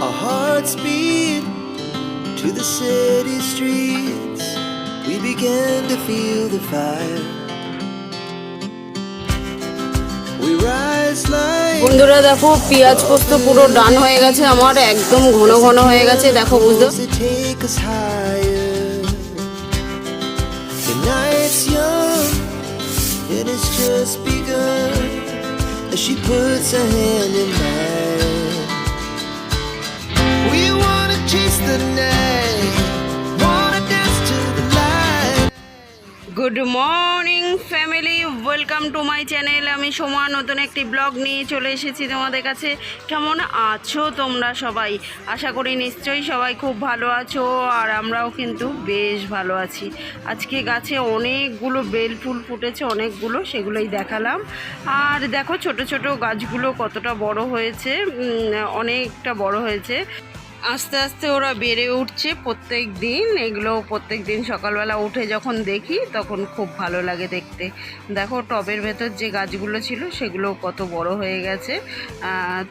Our hearts beat to the city streets. We began to feel the fire. We rise like বন্ধুরা দেখো পেঁয়াজ পোস্ত পুরো ডান হয়ে গেছে আমার একদম ঘন ঘন হয়ে গেছে দেখো বুঝতে she puts her hand in mine, good morning family welcome to my channel আমি সোমা, নতুন একটি ব্লগ নিয়ে চলে এসেছি তোমাদের কাছে। কেমন আছো তোমরা সবাই? আশা করি নিশ্চয়ই সবাই খুব ভালো আছো, আর আমরাও কিন্তু বেশ ভালো আছি। আজকে গাছে অনেকগুলো বেল ফুল ফুটেছে, অনেকগুলো, সেগুলোই দেখালাম। আর দেখো ছোট ছোট গাছগুলো কতটা বড় হয়েছে অনেকটা বড় হয়েছে। আস্তে আস্তে ওরা বেড়ে উঠছে প্রত্যেক দিন। এগুলো প্রত্যেক দিন সকালবেলা উঠে যখন দেখি, তখন খুব ভালো লাগে দেখতে। দেখো, টবের ভেতর যে গাছগুলো ছিল সেগুলো কত বড় হয়ে গেছে।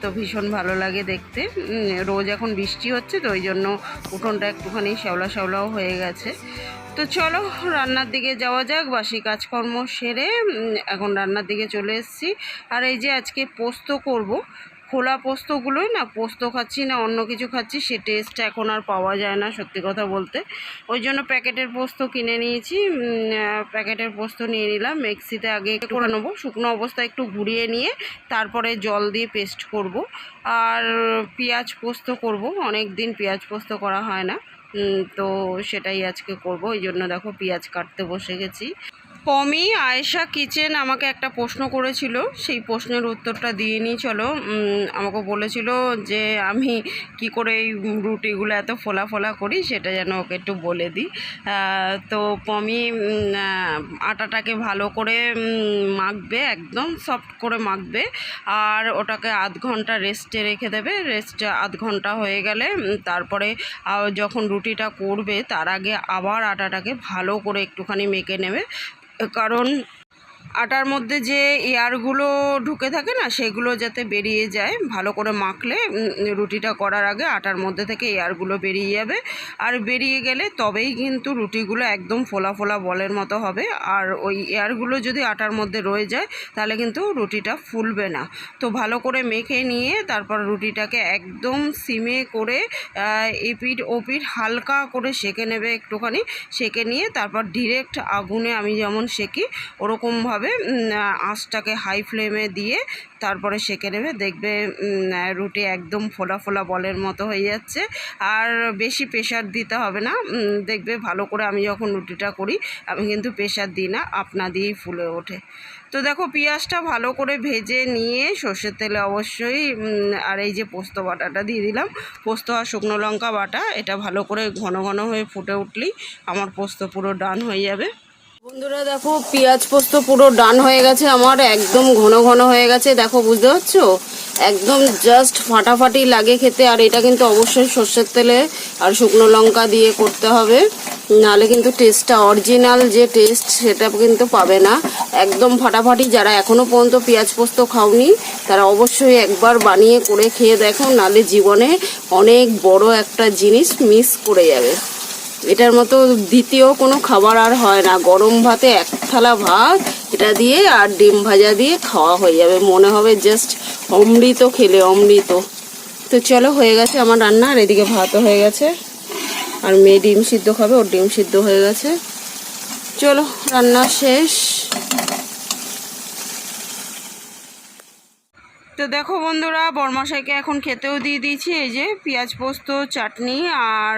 তো ভীষণ ভালো লাগে দেখতে। রোজ এখন বৃষ্টি হচ্ছে, তো ওই জন্য উঠোনটা একটুখানি শ্যাওলা শ্যাওলাও হয়ে গেছে। তো চলো, রান্নার দিকে যাওয়া যাক, বাসি কাজকর্ম সেরে এখন রান্নার দিকে চলে এসেছি। আর এই যে আজকে পোস্ত করব খোলা পোস্তগুলোই না পোস্ত খাচ্ছি না অন্য কিছু খাচ্ছি, সে টেস্টটা এখন আর পাওয়া যায় না সত্যি কথা বলতে। ওই জন্য প্যাকেটের পোস্ত কিনে নিয়েছি প্যাকেটের পোস্ত নিয়ে নিলাম, মিক্সিতে আগে করে নেব, শুকনো অবস্থায় একটু ঘুরিয়ে নিয়ে তারপরে জল দিয়ে পেস্ট করব। আর পেঁয়াজ পোস্ত করব, অনেক দিন পেঁয়াজ পোস্ত করা হয় না তো সেটাই আজকে করব, ওই জন্য দেখো পেঁয়াজ কাটতে বসে গেছি। পমি আয়েশা কিচেন আমাকে একটা প্রশ্ন করেছিল। সেই প্রশ্নের উত্তরটা দিয়ে নিই, চলো। আমাকে বলেছিল যে আমি কি করে এই রুটিগুলো এত ফোলা ফোলা করি সেটা যেন ওকে একটু বলে দিই। তো পমি আটাটাকে ভালো করে মাখবে, একদম সফট করে মাখবে। আর ওটাকে আধ ঘণ্টা রেস্টে রেখে দেবে। রেস্ট আধ ঘণ্টা হয়ে গেলে তারপরে যখন রুটিটা করবে, তার আগে আবার আটাটাকে ভালো করে একটুখানি মেখে নেবে। কারণ আটার মধ্যে যে এয়ারগুলো ঢুকে থাকে না সেগুলো যাতে বেরিয়ে যায় ভালো করে মাখলে রুটিটা করার আগে আটার মধ্যে থেকে এয়ারগুলো বেরিয়ে যাবে। আর বেরিয়ে গেলে তবেই কিন্তু রুটিগুলো একদম ফোলা ফোলা বলের মতো হবে। আর ওই এয়ারগুলো যদি আটার মধ্যে রয়ে যায় তাহলে কিন্তু রুটিটা ফুলবে না। তো ভালো করে মেখে নিয়ে তারপর রুটিটাকে একদম সিমে করে আহ, এপিঠ ওপিঠ হালকা করে সেঁকে নেবে একটুখানি। সেঁকে নিয়ে তারপর ডিরেক্ট আগুনে আমি যেমন সেঁকি ওরকমভাবে উম, আঁচটাকে হাই ফ্লেমে দিয়ে তারপরে সেঁকে নেবে। দেখবে রুটি একদম ফোলা ফোলা বলের মতো হয়ে যাচ্ছে। আর বেশি প্রেশার দিতে হবে না। দেখবে ভালো করে আমি যখন রুটিটা করি আমি কিন্তু প্রেশার দিই না আপনা দিয়েই ফুলে ওঠে। তো দেখো পেঁয়াজটা ভালো করে ভেজে নিয়ে সর্ষের তেলে অবশ্যই আর এই যে পোস্ত বাটাটা দিয়ে দিলাম। পোস্ত আর শুকনো লঙ্কা বাটা এটা ভালো করে ঘন ঘন হয়ে ফুটে উঠলেই আমার পোস্ত পুরো ডান হয়ে যাবে। বন্ধুরা দেখো, পেঁয়াজ পোস্ত পুরো ডান হয়ে গেছে আমার, একদম ঘন ঘন হয়ে গেছে। দেখো, বুঝতে পারছ? একদম জাস্ট ফাটাফাটি লাগে খেতে, আর এটা কিন্তু অবশ্যই সর্ষের তেলে আর শুকনো লঙ্কা দিয়ে করতে হবে। নাহলে কিন্তু টেস্টটা অরিজিনাল যে টেস্ট সেটা কিন্তু পাবে না। একদম ফাটাফাটি, যারা এখনও পর্যন্ত পেঁয়াজ পোস্ত খাওনি, তারা অবশ্যই একবার বানিয়ে করে খেয়ে দেখো, নাহলে জীবনে অনেক বড় একটা জিনিস মিস করে যাবে। এটার মতো দ্বিতীয় কোনো খাবার আর হয় না। গরম ভাতে এক থালা ভাত, এটা দিয়ে আর ডিম ভাজা দিয়ে খাওয়া হয়ে যাবে। মনে হবে জাস্ট অমৃত খেলে অমৃত। তো চলো, হয়ে গেছে আমার রান্না, আর এদিকে ভাতও হয়ে গেছে। আর মেয়ে ডিম সিদ্ধ খাবে, ওর ডিম সিদ্ধ হয়ে গেছে। চলো, রান্না শেষ। তো দেখো বন্ধুরা, বরমাশাইকে এখন খেতেও দিয়ে দিয়েছি। এই যে পেঁয়াজ পোস্ত, চাটনি আর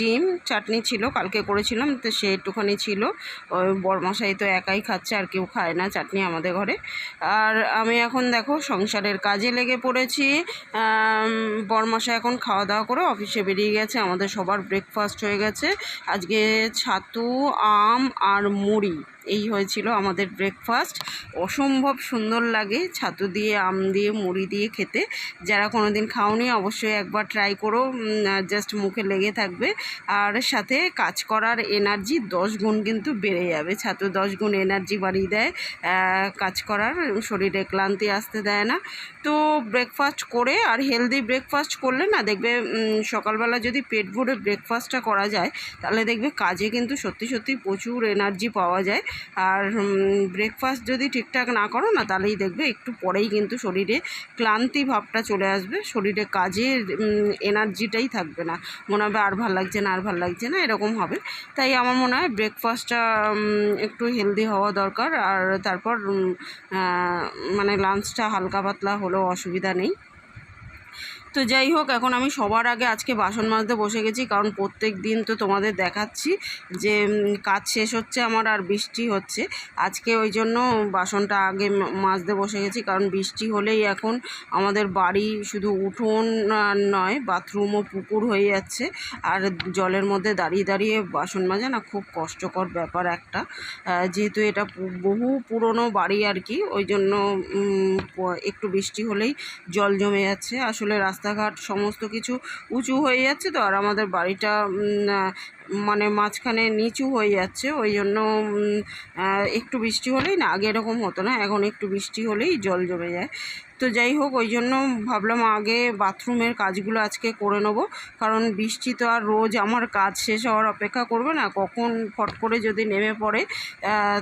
ডিম। চাটনি ছিল, কালকে করেছিলাম, তো সে একটুখানি ছিল। বরমাশাই তো একাই খাচ্ছে, আর কেউ খায় না চাটনি আমাদের ঘরে। আর আমি এখন দেখো সংসারের কাজে লেগে পড়েছি। বরমাশাই এখন খাওয়া দাওয়া করে অফিসে বেরিয়ে গেছে, আমাদের সবার ব্রেকফাস্ট হয়ে গেছে। আজকে ছাতু, আম আর মুড়ি, এই হয়েছিল আমাদের ব্রেকফাস্ট অসম্ভব সুন্দর লাগে ছাতু দিয়ে আম দিয়ে, মুড়ি দিয়ে খেতে। যারা কোনো দিন খাওনি, অবশ্যই একবার ট্রাই করো। জাস্ট মুখে লেগে থাকবে। আর সাথে কাজ করার এনার্জি দশ গুণ কিন্তু বেড়ে যাবে। ছাত্র দশ গুণ এনার্জি বাড়িয়ে দেয়। কাজ করার শরীরে ক্লান্তি আসতে দেয় না। তো ব্রেকফাস্ট করে, আর হেলদি ব্রেকফাস্ট করলে না, দেখবে সকালবেলা যদি পেট ভরে ব্রেকফাস্টটা করা যায়, তাহলে দেখবে কাজে কিন্তু সত্যি সত্যি প্রচুর এনার্জি পাওয়া যায়। আর ব্রেকফাস্ট যদি ঠিকঠাক না করো না, তাহলেই দেখবে একটু পরেই কিন্তু শরীরে ক্লান্তি ভাবটা চলে আসবে, শরীরে কাজের এনার্জিটাই থাকবে না। মনে হবে আর ভালো লাগছে না, আর ভালো লাগছে না, এরকম হবে। তাই আমার মনে হয় ব্রেকফাস্টটা একটু হেলদি হওয়া দরকার। আর তারপর মানে লাঞ্চটা হালকা পাতলা হলেও অসুবিধা নেই। তো যাই হোক, এখন আমি সবার আগে আজকে বাসন মাজতে বসে গেছি, কারণ প্রত্যেক দিন তো তোমাদের দেখাচ্ছি যে কাজ শেষ হচ্ছে আমার আর বৃষ্টি হচ্ছে। আজকে ওই জন্য বাসনটা আগে মাজতে বসে গেছি, কারণ বৃষ্টি হলেই এখন আমাদের বাড়ি শুধু উঠোন নয়, বাথরুমও পুকুর হয়ে যাচ্ছে। আর জলের মধ্যে দাঁড়িয়ে দাঁড়িয়ে বাসন মাজা না খুব কষ্টকর ব্যাপার একটা। যেহেতু এটা বহু পুরনো বাড়ি আর কি, ওই জন্য একটু বৃষ্টি হলেই জল জমে যাচ্ছে। আসলে রাস্তাঘাট সমস্ত কিছু উঁচু হয়ে যাচ্ছে তো, আর আমাদের বাড়িটা মানে মাঝখানে নিচু হয়ে যাচ্ছে, ওই জন্য একটু বৃষ্টি হলেই না, আগে এরকম হতো না, এখন একটু বৃষ্টি হলেই জল জমে যায়। তো যাই হোক ওই জন্য ভাবলাম আগে বাথরুমের কাজগুলো আজকে করে নেব। কারণ বৃষ্টি তো আর রোজ আমার কাজ শেষ হওয়ার অপেক্ষা করবে না। কখন ফট করে যদি নেমে পড়ে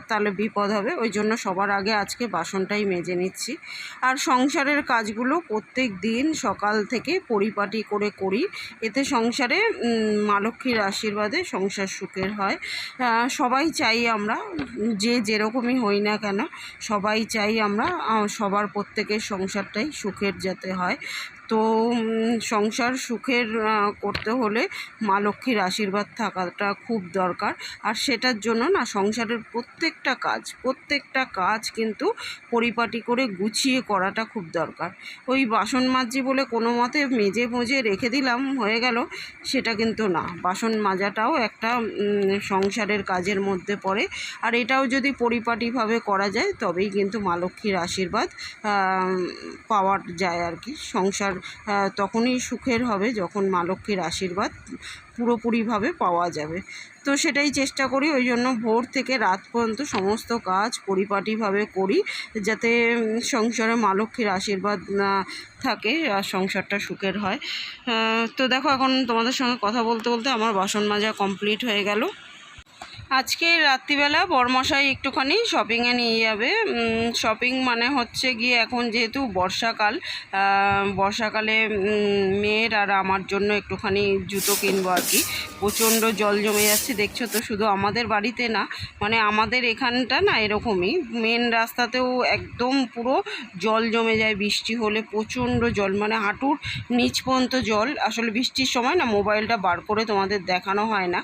তাহলে বিপদ হবে। ওই জন্য সবার আগে আজকে বাসনটাই মেজে নিচ্ছি। আর সংসারের কাজগুলো প্রত্যেক দিন সকাল থেকে পরিপাটি করে করি। এতে সংসারে উম, মা লক্ষ্মীর আশীর্বাদে সংসার সুখের হয়। সবাই চাই আমরা যে যেরকমই হই না কেন সবাই চাই আমরা সবার প্রত্যেকের সংসারটাই সুখের যাতে হয়। তো সংসার সুখের করতে হলে মা লক্ষ্মীর আশীর্বাদ থাকাটা খুব দরকার। আর সেটার জন্য না সংসারের প্রত্যেকটা কাজ প্রত্যেকটা কাজ কিন্তু পরিপাটি করে গুছিয়ে করাটা খুব দরকার। ওই বাসন মাজছি বলে কোনো মতে মেজে মজে রেখে দিলাম, হয়ে গেল, সেটা কিন্তু না। বাসন মাজাটাও একটা সংসারের কাজের মধ্যে পড়ে। আর এটাও যদি পরিপাটিভাবে করা যায়, তবেই কিন্তু মা লক্ষ্মীর আশীর্বাদ পাওয়া যায় আর কি। সংসার তখনই সুখের হবে যখন মা লক্ষ্মীর আশীর্বাদ পুরোপুরিভাবে পাওয়া যাবে। তো সেটাই চেষ্টা করি, ওই জন্য ভোর থেকে রাত পর্যন্ত সমস্ত কাজ পরিপাটিভাবে করি, যাতে সংসারে মা লক্ষ্মীর আশীর্বাদ থাকে আর সংসারটা সুখের হয়। তো দেখো, এখন তোমাদের সঙ্গে কথা বলতে বলতে আমার বাসন মাজা কমপ্লিট হয়ে গেল। আজকে রাত্রিবেলা বরমশাই একটুখানি শপিংয়ে নিয়ে যাবে। শপিং মানে হচ্ছে গিয়ে এখন যেহেতু বর্ষাকাল বর্ষাকালে মেয়ের আর আমার জন্য একটুখানি জুতো কিনবো আর কি। প্রচণ্ড জল জমে যাচ্ছে, দেখছ তো শুধু আমাদের বাড়িতে না মানে আমাদের এখানটা না এরকমই। মেন রাস্তাতেও একদম পুরো জল জমে যায়, বৃষ্টি হলে প্রচণ্ড জল মানে হাঁটুর নিচ পর্যন্ত জল। আসলে বৃষ্টির সময় না মোবাইলটা বার করে তোমাদের দেখানো হয় না।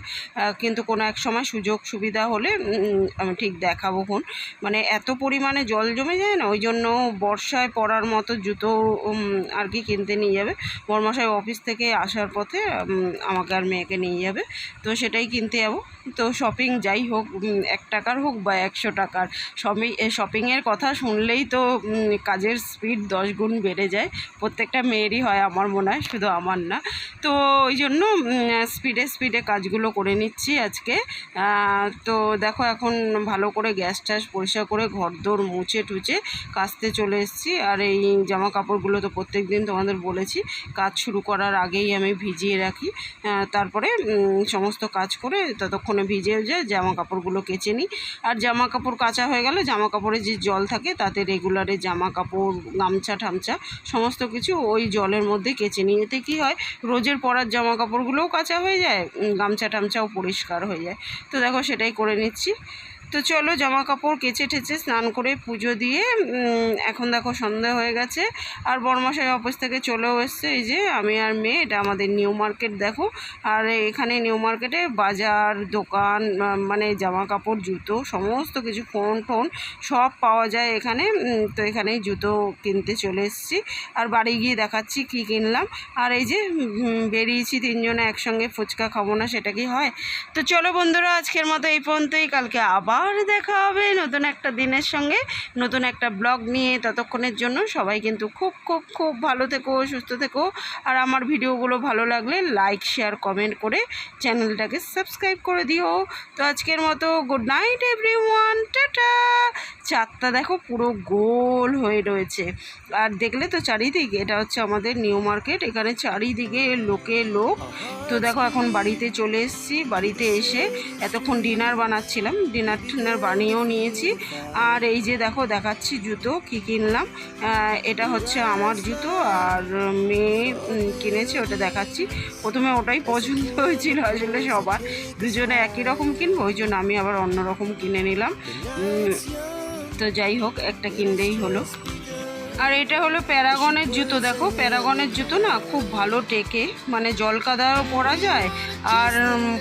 কিন্তু কোনো এক সময় সুযোগ সুবিধা হলে আমি ঠিক দেখাবো কোন মানে এত পরিমাণে জল জমে যায় না, ওই জন্য বর্ষায় পরার মতো জুতো আর কি কিনতে নিয়ে যাবে। বর্মশাই অফিস থেকে আসার পথে আমাকে আর মেয়েকে নিয়ে যাবে। তো সেটাই কিনতে যাব। তো শপিং যাই হোক এক টাকার হোক বা একশো টাকার শপিং শপিংয়ের কথা শুনলেই তো কাজের স্পিড দশ গুণ বেড়ে যায়। প্রত্যেকটা মেয়েরই হয় আমার মনে হয়, শুধু আমার না। তো ওই জন্য স্পিডে স্পিডে কাজগুলো করে নিচ্ছি আজকে। তো দেখো এখন ভালো করে গ্যাস ট্যাস পরিষ্কার করে ঘর দোর মুছে টুচে কাচতে চলে এসেছি। আর এই জামা কাপড়গুলো তো প্রত্যেক দিন তোমাদের বলেছি, কাজ শুরু করার আগেই আমি ভিজিয়ে রাখি। তারপরে সমস্ত কাজ করে ততক্ষণে ভিজেও যায় জামা কাপড়গুলো কেচে নিই। আর জামা কাপড় কাচা হয়ে গেলে জামা কাপড়ে যে জল থাকে তাতে রেগুলারে জামা কাপড় গামছা, ঠামছা সমস্ত কিছু ওই জলের মধ্যে কেচে নিই। এতে কী হয়, রোজের পরার জামা কাপড়গুলোও কাচা হয়ে যায় গামছা টামছাও পরিষ্কার হয়ে যায়। তো দেখো সেটাই করে নিচ্ছি। তো চলো জামা কাপড় কেচে ঠেচে স্নান করে পুজো দিয়ে এখন দেখো সন্ধ্যা হয়ে গেছে। আর বড়মশাই অফিস থেকে চলেও এসছে। এই যে আমি আর মেয়ে, এটা আমাদের নিউ মার্কেট, দেখো। আর এখানে নিউ মার্কেটে বাজার, দোকান মানে জামা কাপড় জুতো, সমস্ত কিছু, ফোন টোন সব পাওয়া যায় এখানে। তো এখানেই জুতো কিনতে চলে এসেছি। আর বাড়ি গিয়ে দেখাচ্ছি কি কিনলাম। আর এই যে বেরিয়েছি তিনজনে একসঙ্গে ফুচকা খাব না, সেটা কি হয়? তো চলো বন্ধুরা, আজকের মতো এই পর্যন্তই। কালকে আবার আবার দেখা হবে নতুন একটা দিনের সঙ্গে, নতুন একটা ব্লগ নিয়ে ততক্ষণের জন্য সবাই কিন্তু খুব খুব খুব ভালো থেকো, সুস্থ থেকো। আর আমার ভিডিওগুলো ভালো লাগলে লাইক, শেয়ার, কমেন্ট করে চ্যানেলটাকে সাবস্ক্রাইব করে দিও। তো আজকের মতো good night everyone tata. চারটা দেখো পুরো গোল হয়ে রয়েছে। আর দেখলে তো চারিদিক, এটা হচ্ছে আমাদের নিউ মার্কেট, এখানে চারিদিকে লোকে লোক। তো দেখো এখন বাড়িতে চলে এসেছি, বাড়িতে এসে এতক্ষণ ডিনার বানাচ্ছিলাম। ডিনার টিনার বানিয়েও নিয়েছি। আর এই যে দেখো, দেখাচ্ছি জুতো, কি কিনলাম। এটা হচ্ছে আমার জুতো, আর মেয়ে কিনেছে, ওটা দেখাচ্ছি। প্রথমে ওটাই পছন্দ হয়েছিল, আসলে সবার। দুজনে একই রকম কিনবো, ওই জন্য আমি আবার অন্য রকম কিনে নিলাম। তো যাই হোক, একটা কিনলেই হলো। আর এটা হলো প্যারাগনের জুতো। দেখো, প্যারাগনের জুতো না খুব ভালো টেকে মানে জল কাদাও পরা যায় আর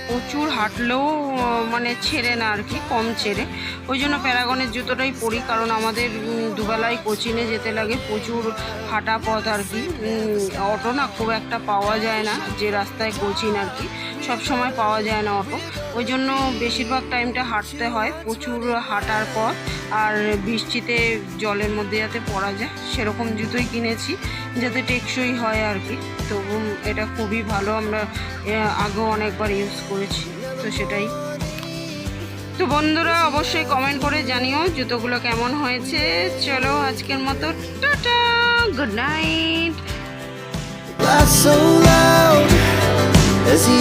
প্রচুর হাঁটলেও মানে ছেড়ে না আর কি, কম ছেড়ে। ওই জন্য প্যারাগনের জুতোটাই পরি, কারণ আমাদের দুবেলায় কোচিনে যেতে লাগে প্রচুর হাঁটা পথ আর কি। অটো না খুব একটা পাওয়া যায় না, যে রাস্তায় কোচিন আর কি, সব সময় পাওয়া যায় না অটো। ওই জন্য বেশিরভাগ টাইমটা হাঁটতে হয়, প্রচুর হাঁটার পর আর বৃষ্টিতে জলের মধ্যে যাতে পড়া যায়। সেরকম জুতোই কিনেছি, যাতে টেকসই হয় আর কি। তো এটা খুবই ভালো, আমরা আগেও অনেকবার ইউজ করেছি, তো সেটাই। তো বন্ধুরা, অবশ্যই কমেন্ট করে জানিও জুতোগুলো কেমন হয়েছে। চলো আজকের মতো, tata good night Laugh so loud, as the